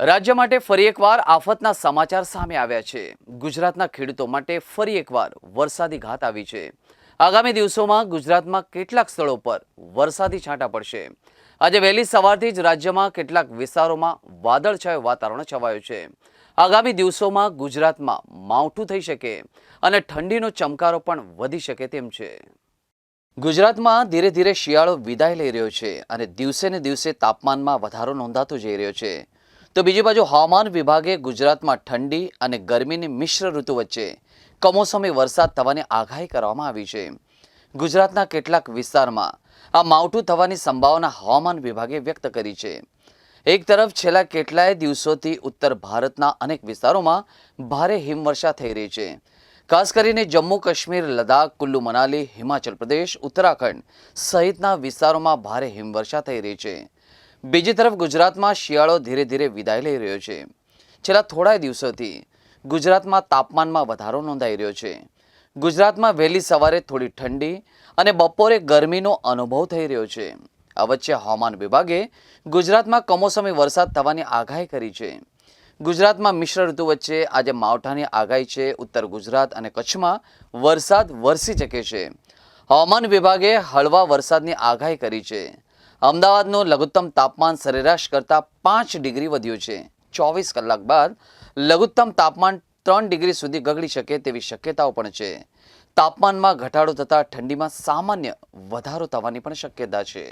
રાજ્ય માટે ફરી એકવાર આફતના સમાચાર સામે આવ્યા છે. ગુજરાતના ખેડૂતો માટે ફરી એકવાર વરસાદી ઘાત આવી છે. આગામી દિવસોમાં ગુજરાતમાં કેટલાક સ્થળો પર વરસાદી છાંટા પડશે. આજે વહેલી સવારથી જ રાજ્યમાં કેટલાક વિસ્તારોમાં વાદળછાયું વાતાવરણ છવાયું છે. આગામી દિવસોમાં ગુજરાતમાં માવઠું થઈ શકે અને ઠંડીનો ચમકારો પણ વધી શકે તેમ છે. ગુજરાતમાં ધીરે ધીરે શિયાળો વિદાય લઈ રહ્યો છે અને દિવસે ને દિવસે તાપમાનમાં વધારો નોંધાતો જઈ રહ્યો છે. તો બીજી બાજુ હવામાન વિભાગે ગુજરાતમાં ઠંડી અને ગરમીની મિશ્ર ઋતુ વચ્ચે કમોસમી વરસાદ થવાની આગાહી કરવામાં આવી છે. ગુજરાતના કેટલાક વિસ્તારમાં આ માવઠું થવાની સંભાવના હવામાન વિભાગે વ્યક્ત કરી છે. એક તરફ છેલ્લા કેટલાય દિવસોથી ઉત્તર ભારતના અનેક વિસ્તારોમાં ભારે હિમવર્ષા થઈ રહી છે. ખાસ કરીને જમ્મુ કાશ્મીર લદાખ કુલ્લુ, મનાલી, હિમાચલ પ્રદેશ, ઉત્તરાખંડ સહિતના વિસ્તારોમાં ભારે હિમવર્ષા થઈ રહી છે. બીજી તરફ ગુજરાતમાં શિયાળો ધીરે ધીરે વિદાય લઈ રહ્યો છે. છેલ્લા થોડા દિવસોથી ગુજરાતમાં તાપમાનમાં વધારો નોંધાઈ રહ્યો છે. ગુજરાતમાં વહેલી સવારે થોડી ઠંડી અને બપોરે ગરમીનો અનુભવ થઈ રહ્યો છે. આ વચ્ચે હવામાન વિભાગે ગુજરાતમાં કમોસમી વરસાદ થવાની આગાહી કરી છે. ગુજરાતમાં મિશ્ર ઋતુ વચ્ચે આજે માવઠાની આગાહી છે. ઉત્તર ગુજરાત અને કચ્છમાં વરસાદ વરસી શકે છે. હવામાન વિભાગે હળવા વરસાદની આગાહી કરી છે. અમદાવાદનું લઘુત્તમ તાપમાન સરેરાશ કરતાં પાંચ ડિગ્રી વધ્યું છે. ચોવીસ કલાક બાદ લઘુત્તમ તાપમાન ત્રણ ડિગ્રી સુધી ગગડી શકે તેવી શક્યતાઓ પણ છે. તાપમાનમાં ઘટાડો થતાં ઠંડીમાં સામાન્ય વધારો થવાની પણ શક્યતા છે.